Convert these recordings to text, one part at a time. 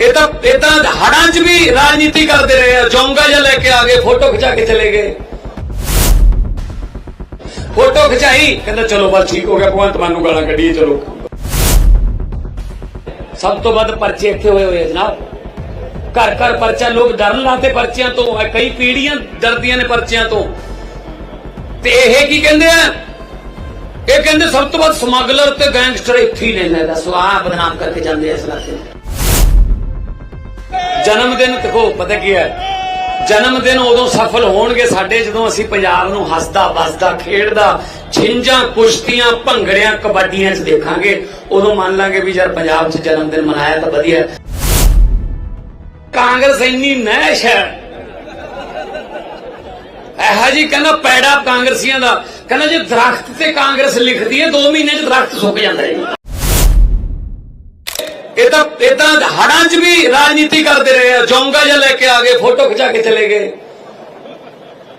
ਇਹ ਤਾਂ ਇਹ ਤਾਂ ਹੜਾਂ 'ਚ ਵੀ ਰਾਜਨੀਤੀ ਕਰਦੇ ਰਹੇ ਆ। ਜੋਂਗਾ ਜਿਹਾ ਲੈ ਕੇ ਆ ਗਏ, ਫੋਟੋ ਖਿਚਾ ਕੇ ਚਲੇ ਗਏ। ਫੋਟੋ ਖਿਚਾਈ, ਕਹਿੰਦਾ, ਚਲੋ ਬਸ ਠੀਕ ਹੋ ਗਿਆ, ਭਗਵੰਤ ਮਾਨ ਨੂੰ ਗਾਲਾਂ ਕੱਢੀਏ, ਚਲੋ। ਸਭ ਤੋਂ ਵੱਧ ਪਰਚੇ ਇੱਥੇ ਹੋਏ ਹੋਏ ਆ ਜਨਾਬ। ਘਰ ਘਰ ਪਰਚਾ, ਲੋਕ ਡਰਨ ਲਾਤੇ ਪਰਚਿਆਂ ਤੋਂ ਕਈ ਪੀੜੀਆਂ ਡਰਦੀਆਂ ਨੇ ਪਰਚਿਆਂ ਤੋਂ। ਤੇ ਇਹ ਕੀ ਕਹਿੰਦੇ ਆ? ਇਹ ਕਹਿੰਦੇ, ਸਭ ਤੋਂ ਵੱਧ ਸਮਗਲਰ ਤੇ ਗੈਂਗਸਟਰ ਇੱਥੇ ਹੀ ਨੇ ਦੱਸੋ ਆ ਬਦਨਾਮ ਕਰਕੇ ਜਾਂਦੇ ਆ ਇਸ ਇਲਾਕੇ ਜਨਮ ਦਿਨ ਦੇਖੋ, ਪਤਾ ਕੀ ਹੈ? ਜਨਮ ਦਿਨ ਉਦੋਂ ਸਫਲ ਹੋਣਗੇ ਸਾਡੇ ਜਦੋਂ ਅਸੀਂ ਪੰਜਾਬ ਨੂੰ ਹੱਸਦਾ, ਵੱਸਦਾ, ਖੇਡਦਾ ਛਿੰਜਾਂ ਕੁਸ਼ਤੀਆਂ, ਭੰਗੜਿਆਂ, ਕਬੱਡੀਆਂ 'ਚ ਦੇਖਾਂਗੇ, ਉਦੋਂ ਮੰਨ ਲਾਂਗੇ ਵੀ ਯਾਰ ਪੰਜਾਬ 'ਚ ਜਨਮ ਦਿਨ ਮਨਾਇਆ ਤਾਂ ਵਧੀਆ ਕਾਂਗਰਸ ਇੰਨੀ ਨਹਿਸ਼ ਹੈ। ਇਹੋ ਜੀ ਕਹਿੰਦਾ ਪੈੜਾ ਕਾਂਗਰਸੀਆਂ ਦਾ। ਕਹਿੰਦਾ ਜੇ ਦਰਖਤ ਤੇ ਕਾਂਗਰਸ ਲਿਖਦੀ ਹੈ 2 ਮਹੀਨੇ 'ਚ ਦਰਖਤ ਸੁੱਕ ਜਾਂਦਾ ਹੈ ਇਹ ਤਾਂ, ਇਹ ਹੜਾਂ 'ਚ ਵੀ ਰਾਜਨੀਤੀ ਕਰਦੇ ਰਹੇ ਆ। ਜੋਂਗਾ ਜਿਹਾ ਲੈ ਕੇ ਆ ਗਏ, ਫੋਟੋ ਖਿਚਾ ਕੇ ਚਲੇ ਗਏ।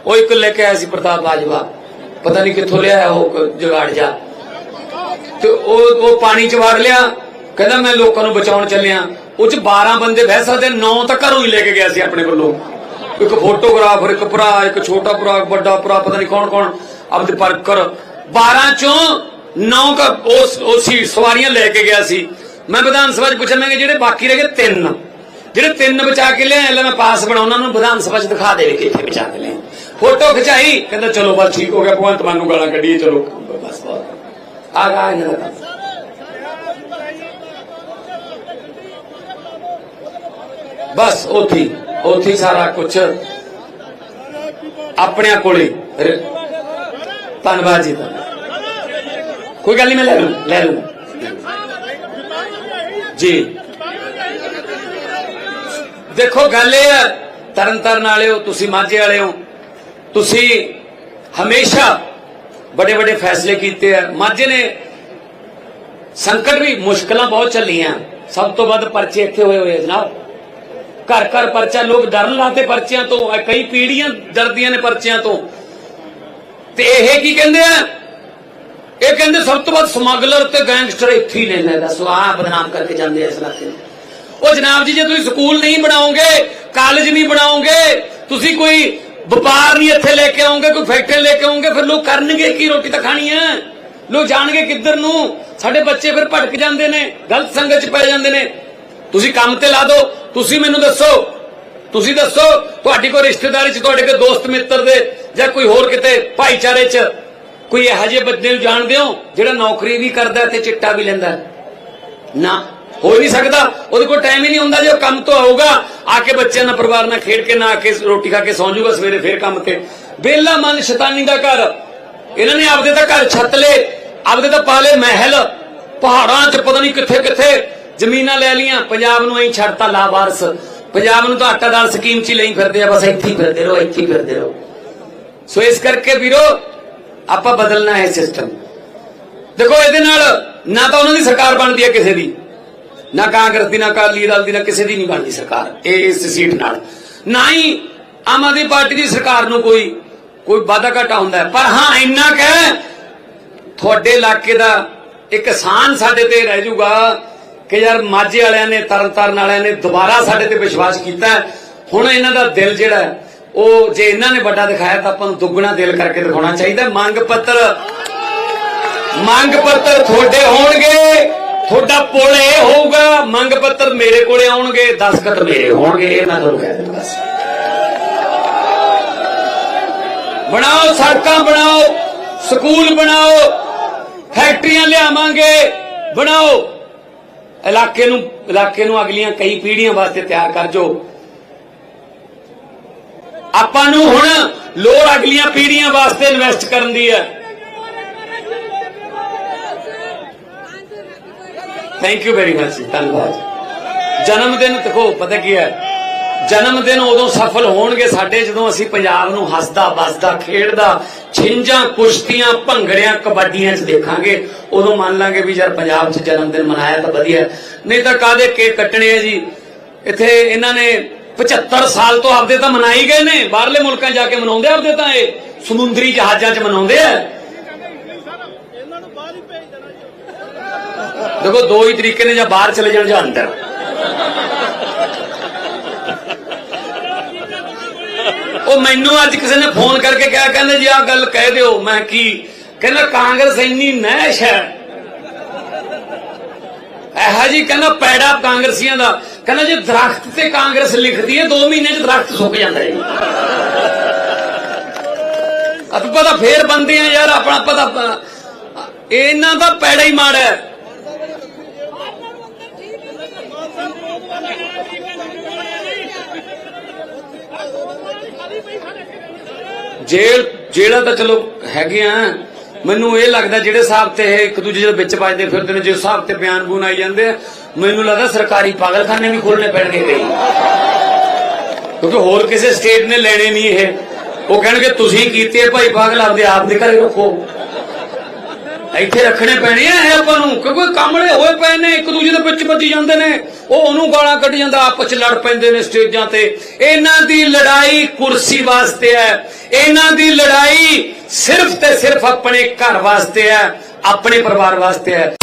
ਉਹ ਇੱਕ ਲੈ ਕੇ ਆਇਆ ਸੀ ਪ੍ਰਤਾਪ ਬਾਜਵਾ ਪਤਾ ਨਹੀਂ ਕਿੱਥੋਂ ਲਿਆ ਉਹ ਕ- ਜਾ ਤੇ ਉਹ ਉਹ ਪਾਣੀ 'ਚ ਵੜ ਲਿਆ। ਕਹਿੰਦਾ ਮੈਂ ਲੋਕਾਂ ਨੂੰ ਬਚਾਉਣ ਚੱਲਿਆ। ਉਹ 'ਚ 12 ਬੰਦੇ ਬਹਿ ਸਕਦੇ 9 ਤਾਂ ਘਰੋਂ ਹੀ ਲੈ ਕੇ ਗਿਆ ਸੀ ਆਪਣੇ ਵੱਲੋਂ। ਇੱਕ ਫੋਟੋਗ੍ਰਾਫਰ, ਇੱਕ ਭਰਾ, ਇੱਕ ਛੋਟਾ ਭਰਾ ਵੱਡਾ ਭਰਾ, ਪਤਾ ਨਹੀਂ ਕੌਣ ਕੌਣ, ਆਪਦੇ ਪਰਕਰ 12 ਚੋਂ 9 ਉਸ ਉਹ ਸੀ, ਸਵਾਰੀਆਂ ਲੈ ਕੇ ਗਿਆ ਸੀ। ਮੈਂ ਵਿਧਾਨ ਸਭਾ 'ਚ ਪੁੱਛਣ ਜਿਹੜੇ ਬਾਕੀ ਰਹਿ ਗਏ ਤਿੰਨ। ਜਿਹੜੇ ਤਿੰਨ ਬਚਾ ਕੇ ਲਿਆਏ, ਲੈ ਮੈਂ ਪਾਸ ਬਣਾਉਣਾ ਨੂੰ ਵਿਧਾਨ ਸਭਾ 'ਚ ਦਿਖਾ ਦੇਵੇ ਕਿੱਥੇ ਬਚਾ ਕੇ ਲਿਆਏ। ਫੋਟੋ ਖਿਚਾਈ, ਕਹਿੰਦਾ, ਚਲੋ ਬਸ ਠੀਕ ਹੋ ਗਿਆ, ਭਗਵੰਤ ਮਾਨ ਨੂੰ ਗਾਲਾਂ ਕੱਢੀਏ, ਚਲੋ। ਬਸ ਬਹੁਤ ਆ ਗਾ ਇਹਨਾਂ ਦਾ ਬਸ, ਉੱਥੇ ਹੀ- ਉੱਥੇ ਸਾਰਾ ਕੁਝ ਆਪਣੇ ਕੋਲੇ। ਧੰਨਵਾਦ ਜੀ ਕੋਈ ਗੱਲ ਨਹੀਂ ਮੈਂ ਲੈ ਲੂ ਲੈ ਲੂ। ਜੀ। ਦੇਖੋ, ਗੱਲ ਇਹ ਹੈ ਤਰਨ ਤਾਰਨ ਵਾਲਿਓ ਤੁਸੀਂ ਮਾਝੇ ਵਾਲਿਓ ਤੁਸੀਂ ਹਮੇਸ਼ਾ ਬੜੇ ਵੱਡੇ ਫੈਸਲੇ ਕੀਤੇ ਆ। ਮਾਝੇ ਨੇ ਸੰਕਟ ਵੀ ਮੁਸ਼ਕਲਾਂ ਬਹੁਤ ਚੱਲੀਆਂ। ਸਭ ਤੋਂ ਵੱਧ ਪਰਚੇ ਇੱਥੇ ਹੋਏ ਹੋਏ ਆ ਜਨਾਬ। ਘਰ ਘਰ ਪਰਚਾ, ਲੋਕ ਡਰਨ ਲਾਤੇ ਪਰਚਿਆਂ ਤੋਂ ਕਈ ਪੀੜੀਆਂ ਡਰਦੀਆਂ ਨੇ ਪਰਚਿਆਂ ਤੋਂ। ਤੇ ਇਹ ਕੀ ਕਹਿੰਦੇ ਆ? ਇਹ ਕਹਿੰਦੇ ਸਭ ਤੋਂ ਵੱਧ ਸਮਗਲਰ ਤੇ ਗੈਂਗਸਟਰ ਇੱਥੇ ਹੀ ਨੇ ਲੈ ਦੱਸੋ ਬਦਨਾਮ ਕਰਕੇ ਜਾਂਦੇ ਇਸ ਇਲਾਕੇ ਨੂੰ। ਉਹ ਜਨਾਬ ਜੀ, ਜੇ ਤੁਸੀਂ ਸਕੂਲ ਨਹੀਂ ਬਣਾਓਗੇ, ਕਾਲਜ ਨਹੀਂ ਬਣਾਓਗੇ, ਤੁਸੀਂ ਕੋਈ ਵਪਾਰ ਨਹੀਂ ਇੱਥੇ ਲੈ ਕੇ ਆਓਗੇ, ਕੋਈ ਫੈਕਟਰੀ ਲੈ ਕੇ ਆਓਗੇ, ਫਿਰ ਲੋਕ ਕਰਨਗੇ ਕੀ ਰੋਟੀ ਤਾਂ ਖਾਣੀ ਹੈ ਲੋਕ ਜਾਣਗੇ ਕਿੱਧਰ ਨੂੰ? ਸਾਡੇ ਬੱਚੇ ਫਿਰ ਭਟਕ ਜਾਂਦੇ ਨੇ, ਗਲਤ ਸੰਗਤ 'ਚ ਪੈ ਜਾਂਦੇ ਨੇ। ਤੁਸੀਂ ਕੰਮ ਤੇ ਲਾ ਦਿਓ ਤੁਸੀਂ ਮੈਨੂੰ ਦੱਸੋ, ਤੁਸੀਂ ਦੱਸੋ, ਤੁਹਾਡੀ ਕੋਈ ਰਿਸ਼ਤੇਦਾਰੀ 'ਚ, ਤੁਹਾਡੇ ਕੋਈ ਦੋਸਤ ਮਿੱਤਰ ਦੇ ਜਾਂ ਕੋਈ ਹੋਰ ਕਿਤੇ ਭਾਈਚਾਰੇ 'ਚ ਕੋਈ ਇਹੋ ਜਿਹੇ ਬੰਦੇ ਨੂੰ ਜਾਣਦੇ ਹੋ ਜਿਹੜਾ ਨੌਕਰੀ ਵੀ ਕਰਦਾ ਤੇ ਚਿੱਟਾ ਵੀ ਲੈਂਦਾ? ਨਾ। ਹੋ ਨਹੀਂ ਸਕਦਾ। ਉਹਦੇ ਕੋਲ ਟਾਈਮ ਹੀ ਨਹੀਂ ਹੁੰਦਾ ਜੇ ਉਹ ਕੰਮ ਤੋਂ ਆਊਗਾ, ਆ ਕੇ ਬੱਚਿਆਂ ਨਾਲ ਪਰਿਵਾਰ ਨਾਲ ਖੇਡ ਕੇ, ਨਾ ਆ ਕੇ ਰੋਟੀ ਖਾ ਕੇ ਸੌਂ ਜਾਊਗਾ ਸਵੇਰੇ ਫੇਰ ਕੰਮ ਤੇ। ਬੇਲਾ ਮਨ ਸ਼ੈਤਾਨੀ ਦਾ ਘਰ। ਇਹਨਾਂ ਨੇ ਆਪਦੇ ਤਾਂ ਘਰ ਛੱਤ ਲਏ, ਆਪਦੇ ਤਾਂ ਪਾਲੇ ਮਹਿਲ। ਪਹਾੜਾਂ 'ਚ ਪਤਾ ਨਹੀਂ ਕਿੱਥੇ ਕਿੱਥੇ ਜ਼ਮੀਨਾਂ ਲੈ ਲੀਆਂ ਪੰਜਾਬ ਨੂੰ ਐਂ ਛੱਡਤਾ ਲਾਵਾਰਸ ਪੰਜਾਬ ਨੂੰ ਤਾਂ ਆਟਾ ਦਾਲ ਸਕੀਮ 'ਚ ਹੀ ਲਈ ਫਿਰਦੇ ਆ, ਬਸ ਇੱਥੇ ਹੀ ਫਿਰਦੇ ਰਹੋ, ਇੱਥੇ ਹੀ ਫਿਰਦੇ ਰਹੋ। ਸੋ ਇਸ ਕਰਕੇ ਵੀਰੋ ਆਪਾਂ ਬਦਲਣਾ ਹੈ ਸਿਸਟਮ ਦੇਖੋ, ਇਹਦੇ ਨਾਲ ਨਾ ਤਾਂ ਉਹਨਾਂ ਦੀ ਸਰਕਾਰ ਬਣਦੀ ਹੈ ਕਿਸੇ ਦੀ, ਨਾ ਕਾਂਗਰਸ ਦੀ, ਨਾ ਅਕਾਲੀ ਦਲ ਦੀ, ਨਾ ਕਿਸੇ ਦੀ ਨਹੀਂ ਬਣਦੀ ਸਰਕਾਰ, ਇਹ ਇਸ ਸੀਟ ਨਾਲ। ਨਾ ਹੀ ਆਮ ਆਦਮੀ ਪਾਰਟੀ ਦੀ ਸਰਕਾਰ ਨੂੰ ਕੋਈ ਕੋਈ ਵਾਧਾ ਘਾਟਾ ਹੁੰਦਾ ਪਰ ਹਾਂ, ਇੰਨਾ ਕਹਿ ਤੁਹਾਡੇ ਇਲਾਕੇ ਦਾ ਇੱਕ ਕਿਸਾਨ ਸਾਡੇ ਤੇ ਰਹਿ ਜਾਊਗਾ ਕਿ ਯਾਰ ਮਾਝੇ ਵਾਲਿਆਂ ਨੇ ਤਰਨਤਾਰਨ ਵਾਲਿਆਂ ਨੇ ਦੁਬਾਰਾ ਸਾਡੇ ਤੇ ਵਿਸ਼ਵਾਸ ਕੀਤਾ ਹੁਣ ਇਹਨਾਂ ਦਾ ਦਿਲ ਜਿਹੜਾ ਉਹ ਜੇ ਇਹਨਾਂ ਨੇ ਵੱਡਾ ਦਿਖਾਇਆ ਤਾਂ ਆਪਾਂ ਨੂੰ ਦੁੱਗਣਾ ਦਿਲ ਕਰਕੇ ਦਿਖਾਉਣਾ ਚਾਹੀਦਾ। ਮੰਗ ਪੱਤਰ। ਮੰਗ ਪੱਤਰ ਤੁਹਾਡੇ ਹੋਣਗੇ। ਤੁਹਾਡਾ ਪੁੱਲ ਇਹ ਹੋਊਗਾ, ਮੰਗ ਪੱਤਰ ਮੇਰੇ ਕੋਲੇ ਆਉਣਗੇ, ਦਸਖਤ ਮੇਰੇ ਹੋਣਗੇ ਇਹ ਮੈਂ ਤੁਹਾਨੂੰ ਕਹਿ ਦਿੰਦਾ ਬਸ। ਬਣਾਓ, ਸੜਕਾਂ ਬਣਾਓ, ਸਕੂਲ ਬਣਾਓ, ਫੈਕਟਰੀਆਂ ਲਿਆਵਾਂਗੇ, ਬਣਾਓ। ਇਲਾਕੇ ਨੂੰ ਇਲਾਕੇ ਨੂੰ ਅਗਲੀਆਂ ਕਈ ਪੀੜ੍ਹੀਆਂ ਵਾਸਤੇ ਤਿਆਰ ਕਰ ਜੋ ਆਪਾਂ ਨੂੰ ਹੁਣ ਲੋੜ ਅਗਲੀਆਂ ਪੀੜ੍ਹੀਆਂ ਵਾਸਤੇ ਇਨਵੈਸਟ ਕਰਨ ਦੀ ਹੈ। ਥੈਂਕ ਯੂ ਵੈਰੀ ਮਚ ਧੰਨਵਾਦ ਜਨਮ ਦਿਨ ਦੇਖੋ, ਪਤਾ ਕੀ ਹੈ? ਜਨਮ ਦਿਨ ਉਦੋਂ ਸਫਲ ਹੋਣਗੇ ਸਾਡੇ ਜਦੋਂ ਅਸੀਂ ਪੰਜਾਬ ਨੂੰ ਹੱਸਦਾ, ਵੱਸਦਾ, ਖੇਡਦਾ ਛਿੰਜਾਂ ਕੁਸ਼ਤੀਆਂ, ਭੰਗੜਿਆਂ, ਕਬੱਡੀਆਂ 'ਚ ਦੇਖਾਂਗੇ, ਉਦੋਂ ਮੰਨ ਲਾਂਗੇ ਵੀ ਯਾਰ ਪੰਜਾਬ 'ਚ ਜਨਮ ਦਿਨ ਮਨਾਇਆ ਤਾਂ ਵਧੀਆ। ਨਹੀਂ ਤਾਂ ਕਾਦੇ ਕੇਕ ਕੱਟਣੇ ਆ ਜੀ? ਇੱਥੇ ਇਹਨਾਂ ਨੇ 75 ਸਾਲ ਤੋਂ ਆਪਦੇ ਤਾਂ ਮਨਾਈ ਗਏ ਨੇ। ਬਾਹਰਲੇ ਮੁਲਕਾਂ ਜਾ ਕੇ ਮਨਾਉਂਦੇ ਆਪਦੇ ਤਾਂ ਇਹ। ਸਮੁੰਦਰੀ ਜਹਾਜ਼ਾਂ 'ਚ ਮਨਾਉਂਦੇ ਆ। ਦੇਖੋ, ਦੋ ਹੀ ਤਰੀਕੇ ਨੇ ਜਾਂ ਬਾਹਰ ਚਲੇ ਜਾਣ ਜਾਂ ਅੰਦਰ। ਉਹ ਮੈਨੂੰ ਅੱਜ ਕਿਸੇ ਨੇ ਫੋਨ ਕਰਕੇ ਕਿਹਾ, ਕਹਿੰਦੇ ਜੀ, ਆਹ ਗੱਲ ਕਹਿ ਦਿਓ। ਮੈਂ ਕੀ? ਕਹਿੰਦਾ, ਕਾਂਗਰਸ ਇੰਨੀ ਨਹਿਸ਼ ਹੈ। ਇਹੋ ਜੀ ਕਹਿੰਦਾ ਪੈੜਾ ਕਾਂਗਰਸੀਆਂ ਦਾ। ਕਹਿੰਦਾ ਜੇ ਦਰਖਤ ਤੇ ਕਾਂਗਰਸ ਲਿਖਦੀ ਹੈ 2 ਮਹੀਨੇ ਚ ਦਰਖਤ ਸੁੱਕ ਜਾਂਦਾ ਹੈ ਆਪਾਂ ਪਤਾ ਫੇਰ ਬੰਦੇ ਆ ਯਾਰ, ਆਪਣਾ ਪਤਾ ਇਹਨਾਂ ਦਾ ਪੈੜਾ ਹੀ ਮਾੜਾ ਹੈ। ਜੇਲ੍ਹ, ਜੇਲ੍ਹਾਂ ਤਾਂ ਚਲੋ ਹੈਗੇ ਆ। ਮੈਨੂੰ ਇਹ ਲੱਗਦਾ ਜਿਹੜੇ ਹਿਸਾਬ ਤੇ ਇਹ ਇੱਕ ਦੂਜੇ ਦੇ ਵਿੱਚ ਵੱਜਦੇ ਫਿਰਦੇ ਨੇ ਜਿਸ ਹਿਸਾਬ ਤੇ ਬਿਆਨ ਬੂਨ ਆਈ ਜਾਂਦੇ ਆ, ਮੈਨੂੰ ਲੱਗਦਾ ਸਰਕਾਰੀ ਪਾਗਲਖਾਨੇ ਵੀ ਖੋਲਣੇ ਪੈਣਗੇ ਕਈ। ਕਿਉਂਕਿ ਹੋਰ ਕਿਸੇ ਸਟੇਟ ਨੇ ਲੈਣੇ ਨਹੀਂ ਇਹ। ਉਹ ਕਹਿਣਗੇ, ਤੁਸੀਂ ਕੀਤੇ ਭਾਈ ਪਾਗਲ, ਆਪਦੇ ਆਪ ਦੇ ਘਰੇ ਰੱਖੋ। ਇੱਥੇ ਰੱਖਣੇ ਪੈਣੇ ਆ ਇਹ ਆਪਾਂ ਨੂੰ, ਕਿਉਂਕਿ ਕਾਮੜੇ ਹੋਏ ਪਏ ਨੇ, ਇੱਕ ਦੂਜੇ ਦੇ ਵਿੱਚ ਵੱਜੀ ਜਾਂਦੇ ਨੇ। ਉਹ ਉਹਨੂੰ ਗਾਲਾਂ ਕੱਢ ਜਾਂਦਾ, ਆਪਸ ਚ ਲੜ ਪੈਂਦੇ ਨੇ ਸਟੇਜਾਂ ਤੇ। ਇਹਨਾਂ ਦੀ ਲੜਾਈ ਕੁਰਸੀ ਵਾਸਤੇ ਹੈ। ਇਹਨਾਂ ਦੀ ਲੜਾਈ ਸਿਰਫ ਤੇ ਸਿਰਫ ਆਪਣੇ ਘਰ ਵਾਸਤੇ ਹੈ, ਆਪਣੇ ਪਰਿਵਾਰ ਵਾਸਤੇ ਹੈ।